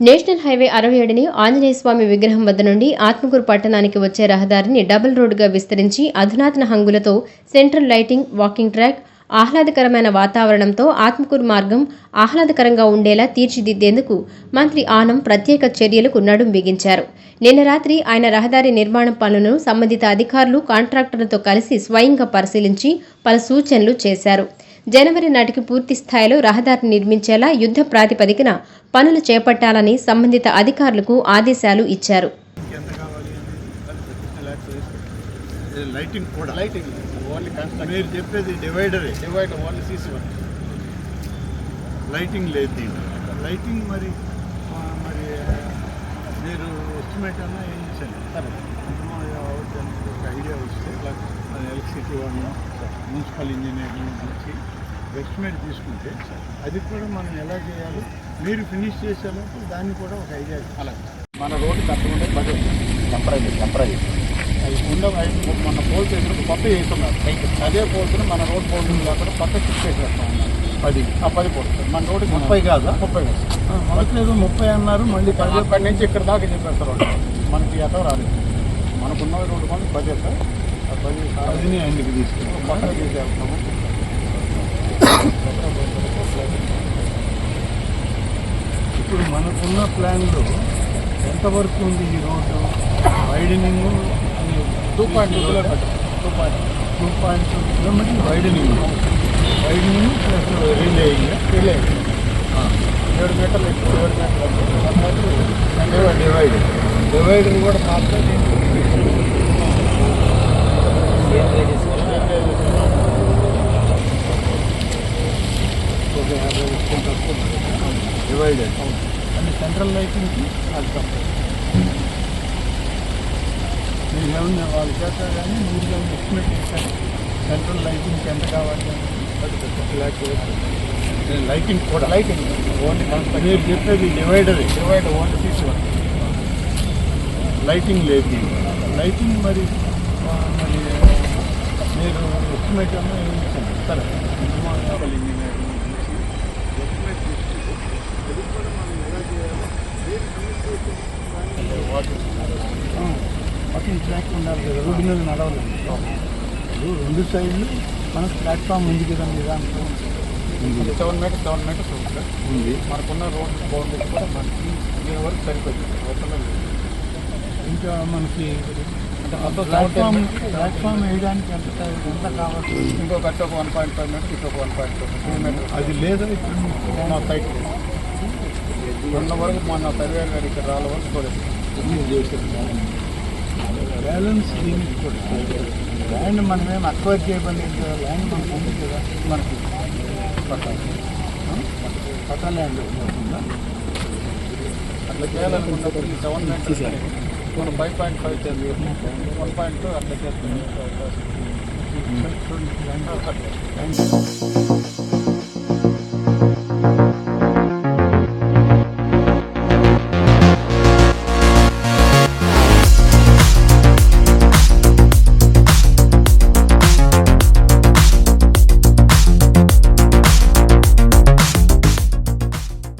National highway అరవై ఏడుని ఆంజనేయ స్వామి విగ్రహం వద్ద నుండి ఆత్మకూరు పట్టణానికి వచ్చే రహదారిని డబుల్ రోడ్డుగా విస్తరించి అధునాతన హంగులతో సెంట్రల్ లైటింగ్ వాకింగ్ ట్రాక్ ఆహ్లాదకరమైన వాతావరణంతో ఆత్మకూరు మార్గం ఆహ్లాదకరంగా ఉండేలా తీర్చిదిద్దేందుకు మంత్రి ఆనం ప్రత్యేక చర్యలకు నడుం బిగించారు. నిన్న రాత్రి ఆయన రహదారి నిర్మాణం పనులను సంబంధిత అధికారులు కాంట్రాక్టర్లతో కలిసి స్వయంగా పరిశీలించి పలు సూచనలు చేశారు. జనవరి నాటికి పూర్తి స్థాయిలో రహదారిని నిర్మించేలా యుద్ధ ప్రాతిపదికన పనులు చేపట్టాలని సంబంధిత అధికారులకు ఆదేశాలు ఇచ్చారు ఎంత కావాలి అనేది లైటింగ్ కూడా లైటింగ్ ఓన్లీ మీరు చెప్పేది డివైడరే divider only CC one lighting లేదు దీంట్లో లైటింగ్ మరి ఆ, మరి ఆ, మీరు ఎస్టిమేట్ అన్నా ఏం చేశాను ఒక ఐడియా వస్తే ఎలక్ట్రిసిటీ వాళ్ళని మున్సిపల్ ఇంజనీర్ నుంచి ఎస్టిమేట్ తీసుకుంటే అది కూడా మనం ఎలా చేయాలో? మీరు ఫినిష్ చేసేలోపు దాన్ని కూడా ఒక ఐడియా అలాగే మన రోడ్డు కట్టకుండా బడ్జెట్ టెంపరీ టెంపరీ అది ఉండ మన పోల్ చేసిన కొత్త చేస్తున్నారు. అదే పోల్స్ని మన రోడ్ పోల్ కాకుండా పక్క షిఫ్ట్ చేసేస్తా ఉన్నారు పది. ఆ పది పోల్స్. మన రోడ్డు ముప్పై కాదా? ముప్పై కాదు. మొదటి ఏదో ముప్పై అన్నారు మళ్ళీ పది అక్కడి నుంచి ఇక్కడ దాకా చెప్పేస్తారు. మనకి ఎటో రాలేదు. మనకున్న రోడ్డు ఎట్ట ఆ పది పదిని ఆయనకి తీసుకెళ్ళి పక్కన తీసేస్తాము ఇప్పుడు మనకున్న ప్లాన్లో ఎంతవరకు ఉంది ఈ road? Widening two point two kilometre. Two point two point two kilometre widening. Widening plus relaying relay. ఏడు మీటర్లు ఎక్కువ ఏడు మీటర్లు డివైడ్ డివైడర్ కూడా పాత్ర ఒక యాభై డివైడెడ్ అంటే సెంట్రల్ లైటింగ్కి అది తప్ప మీరు ఏమన్నా వాళ్ళు చేస్తారు కానీ మీరు కానీ ఎస్టిమేట్ చేశారు సెంట్రల్ లైటింగ్కి ఎంత కావాలి లైటింగ్ కూడా. లైటింగ్ ఓన్లీ మీరు చెప్పేది డివైడర్ డివైడర్ ఓన్లీ తీసుకుని లైటింగ్ లేదు. లైటింగ్ మరి మరి మీరు ఎస్టిమేట్ అన్నా సరే. ఇంజనీర్ నుంచి ఎస్టిమేట్ తీసుకుంటే అది కూడా మనం ఎలా చేయాలి మీరు ఫినిష్ చేసే దాన్ని వాటర్ వాకింగ్. ట్రాక్ ఉండాలి కదా రోడ్డు మీద రెండు సైడ్లు మనకు ప్లాట్ఫామ్ ఉంది కదా నిదాంతం సెవెన్ మీటర్స్ సెవెన్ మీటర్స్ ఉంది సార్ ఉంది. మనకున్న రోడ్ బౌండరీ కూడా మనకి దీని వరకు సరిపోతుంది. లేదు. ఇంకా మనకి ప్లాట్ఫామ్ ప్లాట్ఫామ్ వేయడానికి ఎంత ఎంత కావాలి? ఇంకొక వన్ పాయింట్ ఫైవ్ మీటర్స్ ఇటు ఒక వన్ పాయింట్ ఫైవ్ మీటర్ అది లేదా ఇప్పుడు? మా సైట్ ఉన్న వరకు మొన్న సర్వే గారు ఇక్కడ రాళ్ళ వరకు చూడలేదు బ్యాలెన్స్ ల్యాండ్ మనమేం అక్వైర్ చేయబడి ల్యాండ్ మనకు ఉంది కదా మనకి పట్టా పట్టా ల్యాండ్ ఉంటుందా అట్లా చేయాలనుకున్నప్పుడు ఈ సెవెన్ మీటర్స్ మనం ఫైవ్ పాయింట్ ఫైవ్ చేయాలి వన్ పాయింట్ టూ అట్లా చేస్తాం.